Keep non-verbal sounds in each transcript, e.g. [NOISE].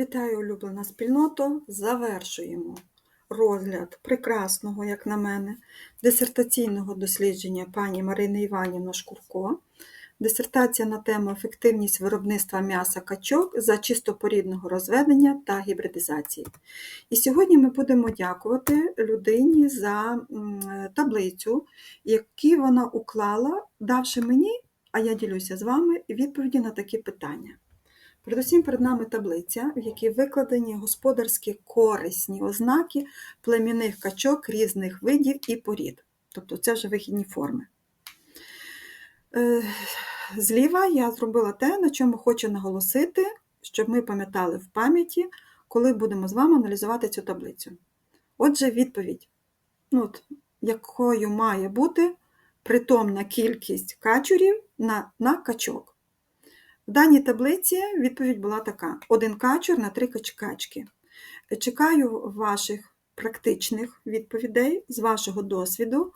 Вітаю, улюблена спільното! Завершуємо розгляд прекрасного, як на мене, дисертаційного дослідження пані Марини Іванівни Шкурко. Дисертація на тему ефективність виробництва м'яса качок за чистопорідного розведення та гібридизації. І сьогодні ми будемо дякувати людині за таблицю, яку вона уклала, давши мені, а я ділюся з вами, відповіді на такі питання. Передусім перед нами таблиця, в якій викладені господарські корисні ознаки племінних качок різних видів і порід. Тобто це вже вихідні форми. Е, Зліва я зробила те, на чому хочу наголосити, щоб ми пам'ятали в пам'яті, коли будемо з вами аналізувати цю таблицю. Отже, відповідь, ну, от, якою має бути притомна кількість качурів на, на качок. В даній таблиці відповідь була така: один качур на три качки. Чекаю ваших практичних відповідей з вашого досвіду.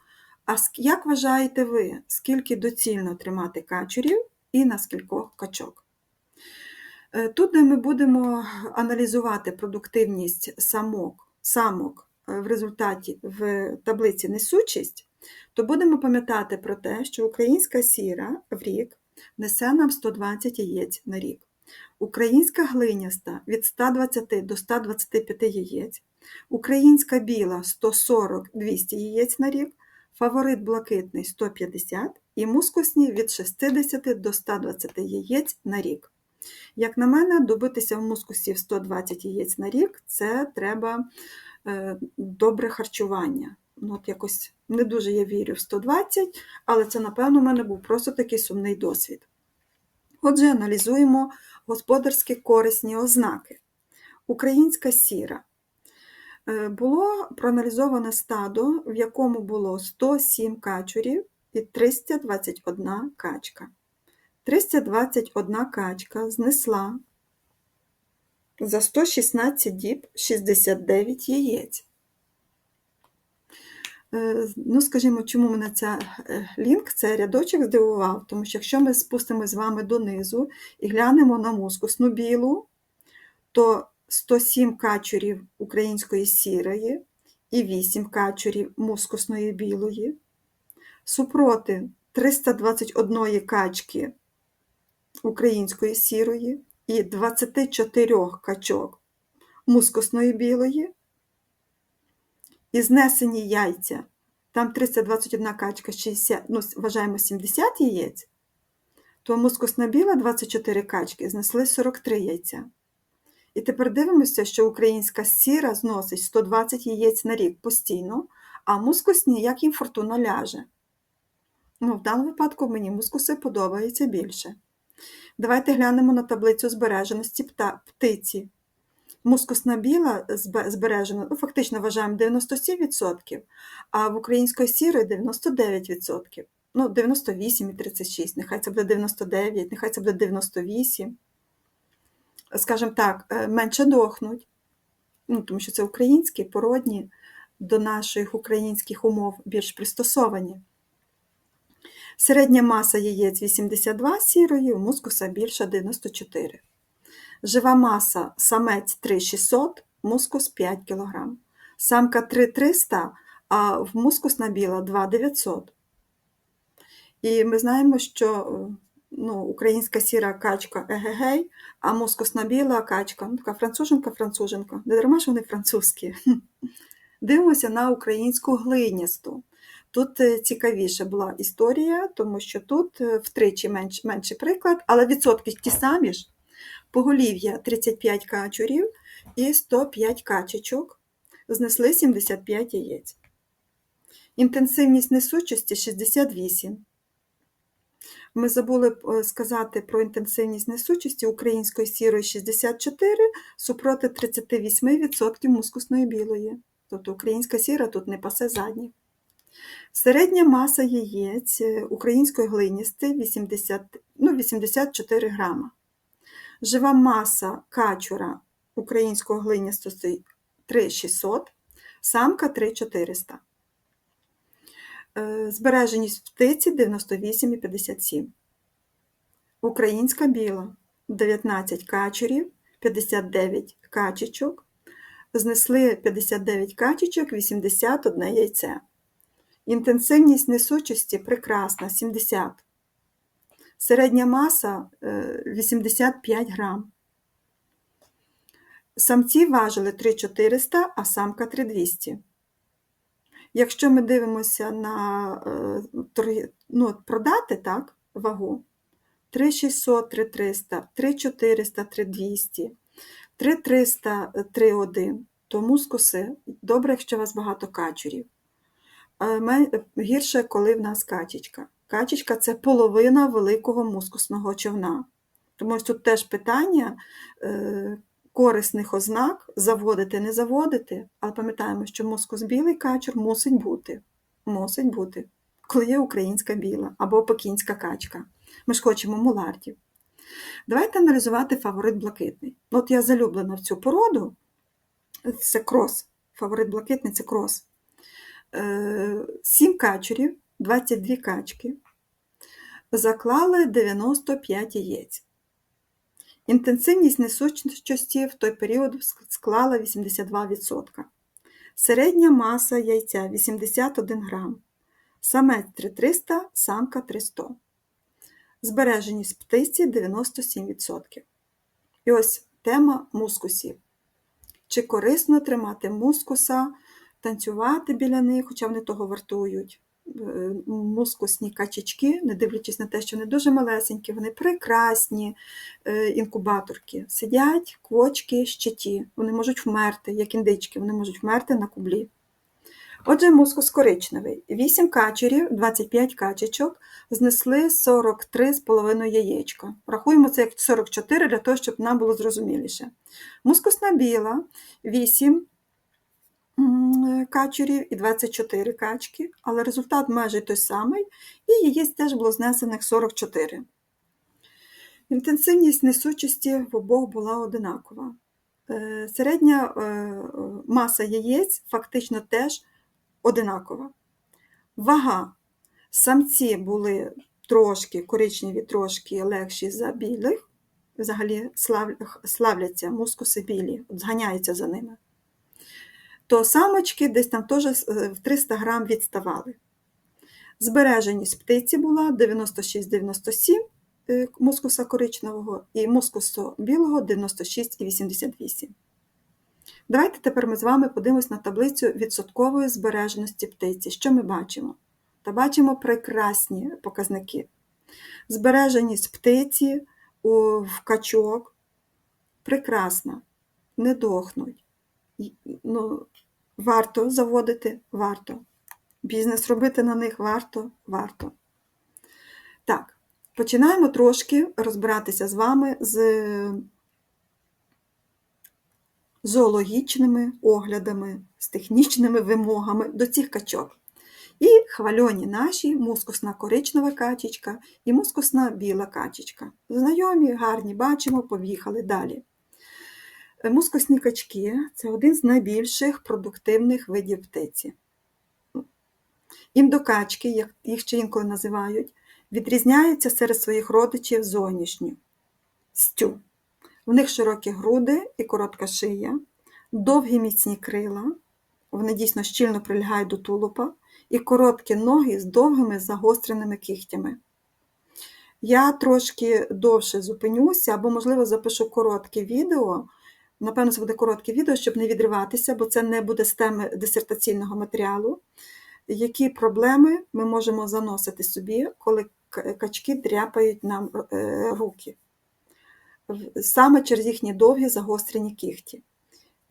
А як вважаєте ви, скільки доцільно тримати качурів і на скількох качок? Е, Тут, де ми будемо аналізувати продуктивність самок, самок е, в результаті в таблиці несучість, то будемо пам'ятати про те, що українська сіра в рік несе нам 120 яєць на рік. Українська глиняста від 120 до 125 яєць, українська біла 140-200 яєць на рік, фаворит блакитний 150 і мускусні від 60 до 120 яєць на рік. Як на мене, добитися в мускусів 120 яєць на рік це треба е, добре харчування. Ну, от якось не дуже я вірю в 120, але це, напевно, у мене був просто такий сумний досвід. Отже, аналізуємо господарські корисні ознаки. Українська сіра. Е, Було проаналізоване стадо, в якому було 107 качурів і 321 качка. 321 качка знесла за 116 діб 69 яєць. Е, Ну, скажімо, чому мене ця лінк, цей рядочок здивував, тому що якщо ми спустимо з вами донизу і глянемо на мускусну білу, то 107 качурів української сірої і 8 качурів мускусної білої, супроти 321 качки української сірої і 24 качок мускусної білої, і знесені яйця, там 321 качка, 60, ну, вважаємо 70 яєць, то мускусна біла 24 качки знесли 43 яйця. І тепер дивимося, що українська сіра зносить 120 яєць на рік постійно, а мускусні, як їм фортуна ляже. Ну, В даному випадку мені мускуси подобаються більше. Давайте глянемо на таблицю збереженості пта, птиці. Мускусна біла збережена, ну, фактично вважаємо 97%, а в української сірої 99%. Ну, 98,36, нехай це буде 99, нехай це буде 98. Скажімо так, е, менше дохнуть, ну, тому що це українські, породні, до наших українських умов більш пристосовані. Середня маса яєць 82 сірої, у мускуса більша 94 Жива маса самець 3600, мускус 5 кг. Самка 3300, а в мускусна біла 2900. І ми знаємо, що ну, українська сіра качка егегей, а мускусна біла качка, ну, така француженка-француженка. Не дарма ж вони французькі. [LAUGHS] Дивимося на українську глинясту. Тут е, цікавіша була історія, тому що тут е, втричі менш, менший приклад, але відсотки ті самі ж. Поголів'я 35 качурів і 105 качечок, знесли 75 яєць. Інтенсивність несучості 68. Ми забули сказати про інтенсивність несучості української сірої 64 супроти 38% мускусної білої. Тобто українська сіра тут не пасе задні. Середня маса яєць української глиністи 80, ну, 84 грама. Жива маса качура українського глинястості 3600, самка 3400. Збереженість птиці 98,57. Українська біла 19 качурів, 59 качечок, знесли 59 качечок, 81 яйце. Інтенсивність несучості прекрасна 70. Середня маса е, 85 грам. Самці важили 3400, а самка 3200. Якщо ми дивимося на е, ну, продати так, вагу 3600, 3300, 3400, 3200, 3300, 31, то мускуси добре, якщо у вас багато качурів. Е, Гірше, коли в нас качечка. Качечка це половина великого мускусного човна. Тому що тут теж питання е, корисних ознак заводити, не заводити, але пам'ятаємо, що мускус білий качур мусить бути. Мусить бути, коли є українська біла або пекінська качка. Ми ж хочемо мулардів. Давайте аналізувати фаворит блакитний. От я залюблена в цю породу. Це крос. Фаворит блакитний це крос. Е, 7 качурів, 22 качки. Заклали 95 яєць. Інтенсивність несучості в той період склала 82%. Середня маса яйця 81 грам. Самець 3300, самка 300. Збереженість птиці 97%. І ось тема мускусів. Чи корисно тримати мускуса, танцювати біля них, хоча вони того вартують. Е, Мускусні качечки, не дивлячись на те, що вони дуже малесенькі, вони прекрасні е, інкубаторки. Сидять квочки, щиті. Вони можуть вмерти, як індички, вони можуть вмерти на кублі. Отже, мускус коричневий. 8 качерів, 25 качечок знесли 43,5 яєчка. Рахуємо це як 44 для того, щоб нам було зрозуміліше. Мускусна біла 8 м, качурів і 24 качки, але результат майже той самий, і яєць теж було знесених 44. Інтенсивність несучості в обох була одинакова. Е, Середня е, маса яєць фактично теж одинакова. Вага. Самці були трошки коричневі, трошки легші за білих. Взагалі славляться мускуси білі, зганяються за ними. То самочки десь там теж е, в 300 грам відставали. Збереженість птиці була 96-97 е, мускуса коричневого і мускусу білого 96,88. Давайте тепер ми з вами подивимось на таблицю відсоткової збереженості птиці. Що ми бачимо? Та бачимо прекрасні показники. Збереженість птиці в качок прекрасна, не дохнуть. Ну, варто заводити, варто. Бізнес робити на них варто, варто. Так, починаємо трошки розбиратися з вами з зоологічними оглядами, з технічними вимогами до цих качок. І хвальоні наші мускусна коричнева качечка і мускусна біла качечка. Знайомі, гарні, бачимо, поїхали далі. Е, Мускусні качки це один з найбільших продуктивних видів птиці. Індокачки, як їх ще інколи називають, відрізняються серед своїх родичів зовнішньо. Стю. В них широкі груди і коротка шия, довгі міцні крила, вони дійсно щільно прилягають до тулупа, і короткі ноги з довгими загостреними кігтями. Я трошки довше зупинюся, або, можливо, запишу коротке відео. Напевно, це буде коротке відео, щоб не відриватися, бо це не буде з теми дисертаційного матеріалу. Які проблеми ми можемо заносити собі, коли качки дряпають нам е, руки? Саме через їхні довгі загострені кігті.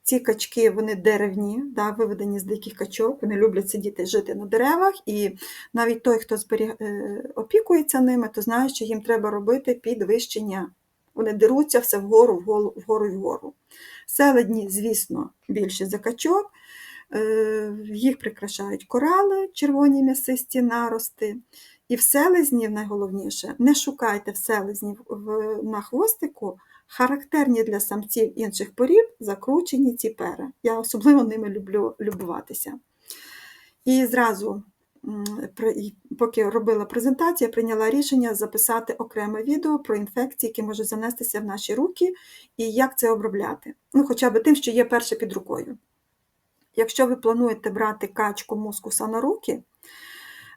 Ці качки вони деревні, да, виведені з диких качок, вони люблять сидіти жити на деревах, і навіть той, хто зберіг... е, опікується ними, то знає, що їм треба робити підвищення. Вони деруться все вгору, вгору, вгору і вгору. Селедні, звісно, більше за качок. Е, Їх прикрашають корали, червоні м'ясисті нарости. І в селезнів, найголовніше, не шукайте в селезнів на хвостику характерні для самців інших порід закручені ці пера. Я особливо ними люблю любуватися. І зразу поки робила презентацію, я прийняла рішення записати окреме відео про інфекції, які можуть занестися в наші руки, і як це обробляти. Ну, хоча б тим, що є перше під рукою. Якщо ви плануєте брати качку мускуса на руки,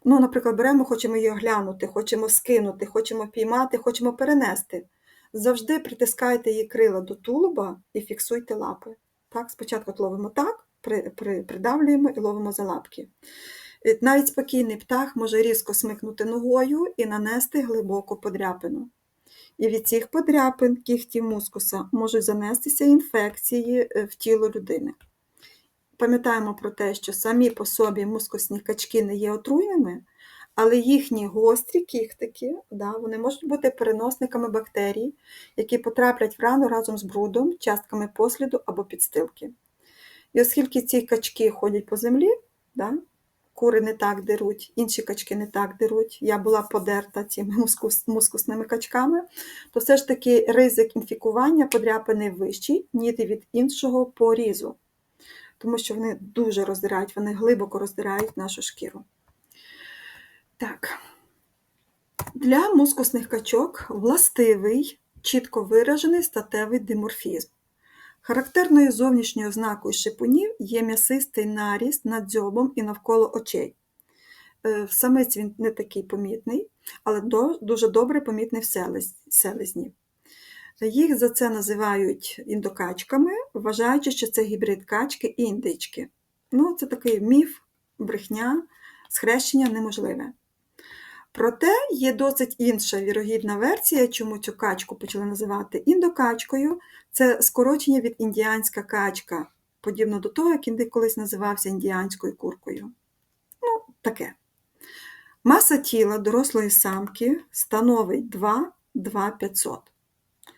ну, наприклад, беремо, хочемо її оглянути, хочемо скинути, хочемо піймати, хочемо перенести. Завжди притискайте її крила до тулуба і фіксуйте лапи. Так, спочатку ловимо так, при, при, придавлюємо і ловимо за лапки. Е, Навіть спокійний птах може різко смикнути ногою і нанести глибоку подряпину. І від цих подряпин кігтів мускуса можуть занестися інфекції е, в тіло людини. Пам'ятаємо про те, що самі по собі мускусні качки не є отруйними, але їхні гострі кіхтики да, вони можуть бути переносниками бактерій, які потраплять в рану разом з брудом, частками посліду або підстилки. І оскільки ці качки ходять по землі, да, кури не так деруть, інші качки не так деруть, я була подерта цими [LAUGHS] мускус, мускусними качками, то все ж таки ризик інфікування подряпини вищий, ніж від іншого порізу тому що вони дуже роздирають, вони глибоко роздирають нашу шкіру. Так. Для мускусних качок властивий, чітко виражений статевий диморфізм. Характерною зовнішньою ознакою шипунів є м'ясистий наріст над дзьобом і навколо очей. Е, В самиць він не такий помітний, але дуже добре помітний в селезні. Їх за це називають індокачками, вважаючи, що це гібрид качки і індички. Ну, це такий міф, брехня, схрещення неможливе. Проте є досить інша вірогідна версія, чому цю качку почали називати індокачкою. Це скорочення від індіанська качка, подібно до того, як індик колись називався індіанською куркою. Ну, таке. Маса тіла дорослої самки становить 2-2,500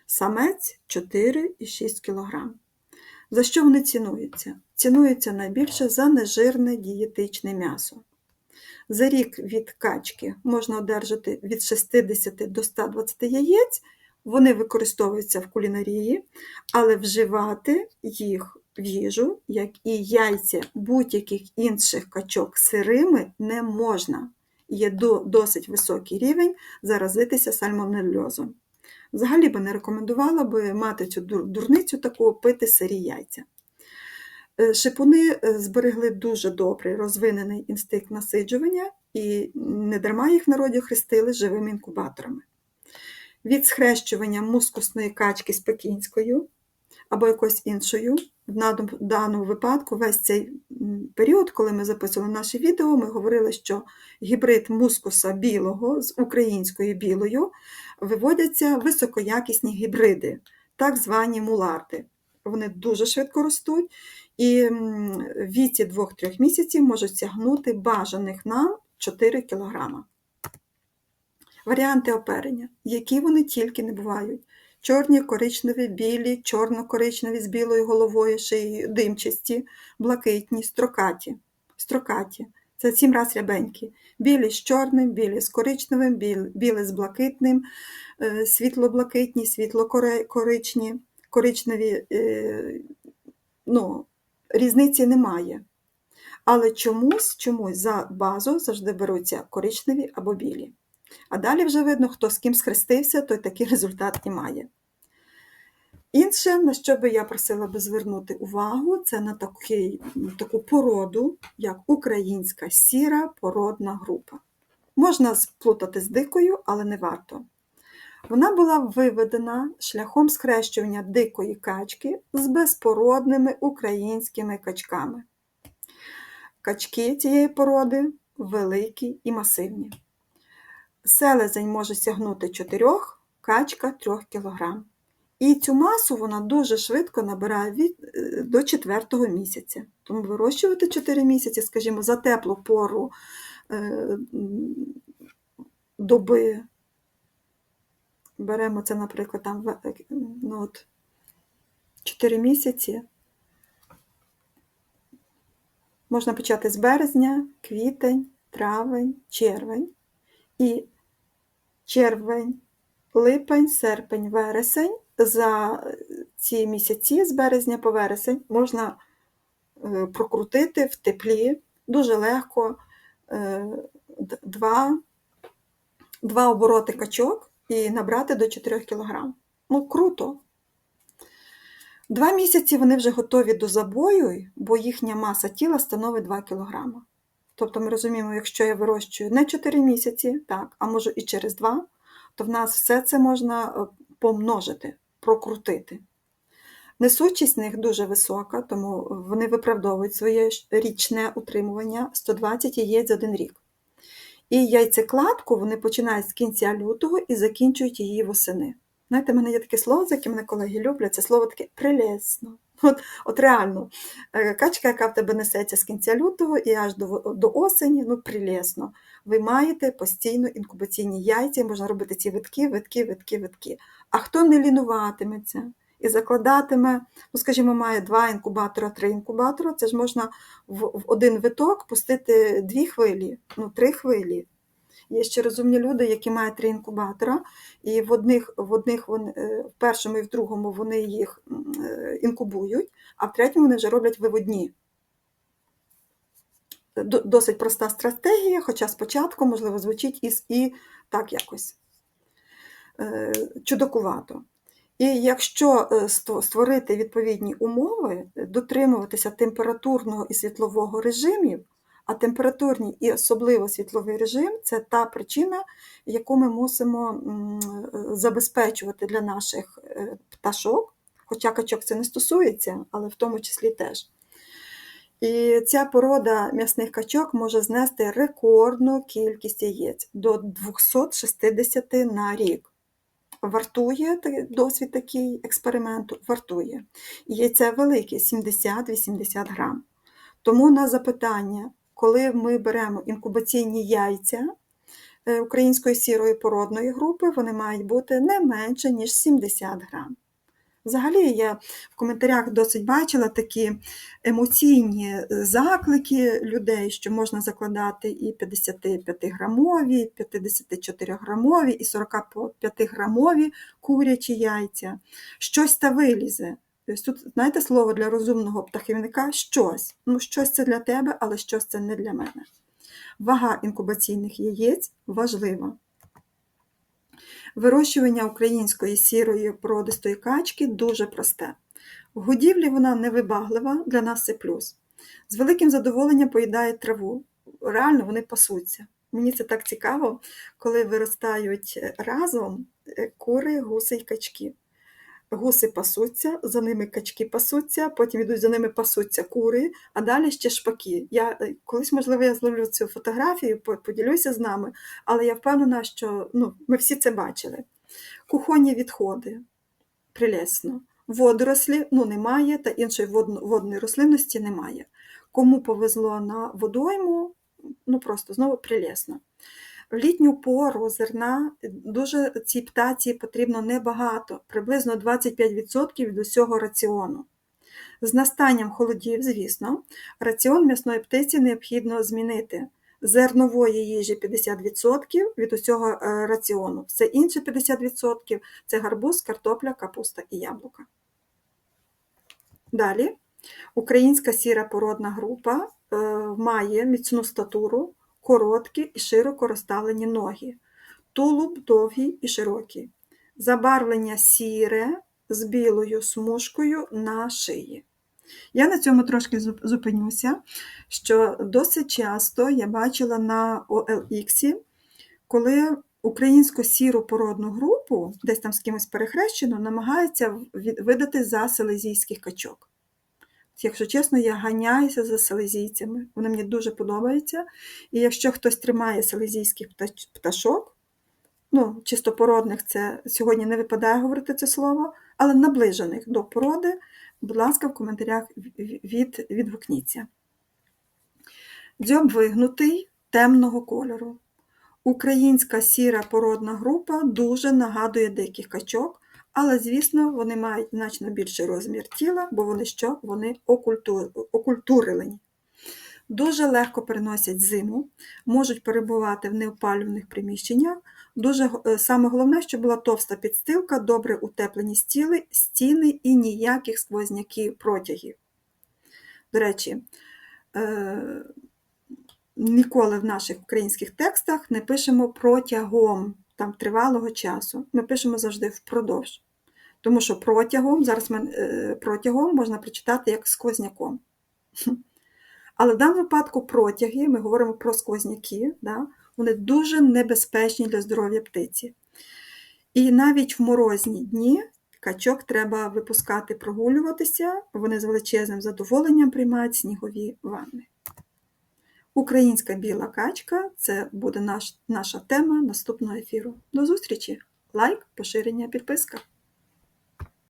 самець 4,6 кг. За що вони цінуються? Цінуються найбільше за нежирне дієтичне м'ясо. За рік від качки можна одержати від 60 до 120 яєць, вони використовуються в кулінарії, але вживати їх в їжу, як і яйця будь-яких інших качок сирими, не можна. Є до- досить високий рівень заразитися сальмонельозом. Взагалі би не рекомендувала би мати цю дурницю таку пити сирі яйця. Е, Шипуни е, зберегли дуже добрий розвинений інстинкт насиджування і недарма їх в народі хрестили живими інкубаторами. Від схрещування мускусної качки з пекінською або якоюсь іншою, в даному випадку весь цей період, коли ми записували наше відео, ми говорили, що гібрид мускуса білого з українською білою виводяться високоякісні гібриди, так звані муларди. Вони дуже швидко ростуть і в віці 2-3 місяців можуть сягнути бажаних нам 4 кг. Варіанти оперення, які вони тільки не бувають. Чорні, коричневі, білі, чорно-коричневі з білою головою, шиєю, димчасті, блакитні, строкаті. Строкаті. Це сім раз рябенькі. Білі з чорним, білі з коричневим, білі, з блакитним, е, світло-блакитні, світло-коричні, коричневі. е, Ну, різниці немає. Але чомусь, чомусь за базу завжди беруться коричневі або білі. А далі вже видно, хто з ким схрестився, той такий результат і має. Інше, на що би я просила би звернути увагу, це на такий, таку породу, як українська сіра породна група. Можна сплутати з дикою, але не варто. Вона була виведена шляхом схрещування дикої качки з безпородними українськими качками. Качки цієї породи великі і масивні. Селезень може сягнути 4, качка 3 кг. І цю масу вона дуже швидко набирає від, е, до 4 місяця. Тому вирощувати 4 місяці, скажімо, за теплу пору е, доби. Беремо це, наприклад, там ну, от, 4 місяці. Можна почати з березня, квітень, травень, червень. І червень, липень, серпень, вересень. За ці місяці з березня по вересень можна е, прокрутити в теплі дуже легко е, два, два обороти качок і набрати до 4 кг. Ну, круто. Два місяці вони вже готові до забою, бо їхня маса тіла становить 2 кг. Тобто ми розуміємо, якщо я вирощую не 4 місяці, так, а можу і через 2, то в нас все це можна е, помножити, прокрутити. Несучість них дуже висока, тому вони виправдовують своє річне утримування 120 яєць за один рік. І яйцекладку вони починають з кінця лютого і закінчують її восени. Знаєте, в мене є таке слово, за яке мене колеги люблять, це слово таке прелесно. [LAUGHS] От, от реально, е, качка, яка в тебе несеться з кінця лютого і аж до, до осені, ну прелесно. Ви маєте постійно інкубаційні яйця, і можна робити ці витки, витки, витки, витки. А хто не лінуватиметься і закладатиме, ну, скажімо, має два інкубатора, три інкубатора, це ж можна в, в один виток пустити дві хвилі, ну, три хвилі. Є ще розумні люди, які мають три інкубатора, і в одних, в одних вони, е, в першому і в другому вони їх е, інкубують, а в третьому вони вже роблять виводні. Досить проста стратегія, хоча спочатку, можливо, звучить і, і так якось е, чудокувато. І якщо е, створити відповідні умови, е, дотримуватися температурного і світлового режимів, а температурний і особливо світловий режим це та причина, яку ми мусимо е, забезпечувати для наших пташок, хоча качок це не стосується, але в тому числі теж. І ця порода м'ясних качок може знести рекордну кількість яєць до 260 на рік. Вартує досвід такий експерименту, вартує. І Яйце велике 70-80 грам. Тому на запитання, коли ми беремо інкубаційні яйця е, української сірої породної групи, вони мають бути не менше, ніж 70 грам. Взагалі, я в коментарях досить бачила такі емоційні заклики людей, що можна закладати і 55-грамові, 54-грамові, і 45-грамові курячі яйця. Щось та вилізе. Тобто тут, знаєте, слово для розумного птахівника щось. Ну, щось це для тебе, але щось це не для мене. Вага інкубаційних яєць важлива. Вирощування української сірої породистої качки дуже просте. В годівлі вона невибаглива, для нас це плюс. З великим задоволенням поїдає траву. Реально вони пасуться. Мені це так цікаво, коли виростають разом е, кури, гуси й качки. Гуси пасуться, за ними качки пасуться, потім йдуть за ними пасуться кури, а далі ще шпаки. Я е, колись, можливо, я зловлю цю фотографію, по- поділюся з нами, але я впевнена, що ну, ми всі це бачили. Кухонні відходи прелесно. Водорослі ну, немає, та іншої водної рослинності немає. Кому повезло на водойму, ну просто знову прелесно. В літню пору зерна дуже цій птаці потрібно небагато, приблизно 25% від усього раціону. З настанням холодів, звісно, раціон м'ясної птиці необхідно змінити. Зернової їжі 50% від усього е, раціону. Все інше 50% це гарбуз, картопля, капуста і яблука. Далі. Українська сіра породна група е, має міцну статуру, короткі і широко розставлені ноги, тулуб довгий і широкий, забарвлення сіре з білою смужкою на шиї. Я на цьому трошки зупинюся, що досить часто я бачила на OLX, коли українську сіру породну групу, десь там з кимось перехрещено, намагаються видати за селезійських качок. Якщо чесно, я ганяюся за селезійцями. Вони мені дуже подобаються. І якщо хтось тримає селезійських пташок, ну, чистопородних, це сьогодні не випадає говорити це слово, але наближених до породи, будь ласка, в коментарях від, відгукніться. Дзьоб вигнутий темного кольору. Українська сіра породна група дуже нагадує диких качок, але, звісно, вони мають значно більший розмір тіла, бо вони що? Вони окульту- окультурилені. Дуже легко переносять зиму, можуть перебувати в неопалюваних приміщеннях. Дуже е, саме головне, щоб була товста підстилка, добре утеплені стіли, стіни і ніяких сквозняків протягів. До речі, е, ніколи в наших українських текстах не пишемо протягом там, тривалого часу. Ми пишемо завжди впродовж. Тому що протягом, зараз ми, е, протягом можна прочитати як сквозняком. [LAUGHS] Але в даному випадку протяги, ми говоримо про сквозняки, да, вони дуже небезпечні для здоров'я птиці. І навіть в морозні дні качок треба випускати прогулюватися, вони з величезним задоволенням приймають снігові ванни. Українська біла качка це буде наш, наша тема наступного ефіру. До зустрічі! Лайк, поширення, підписка.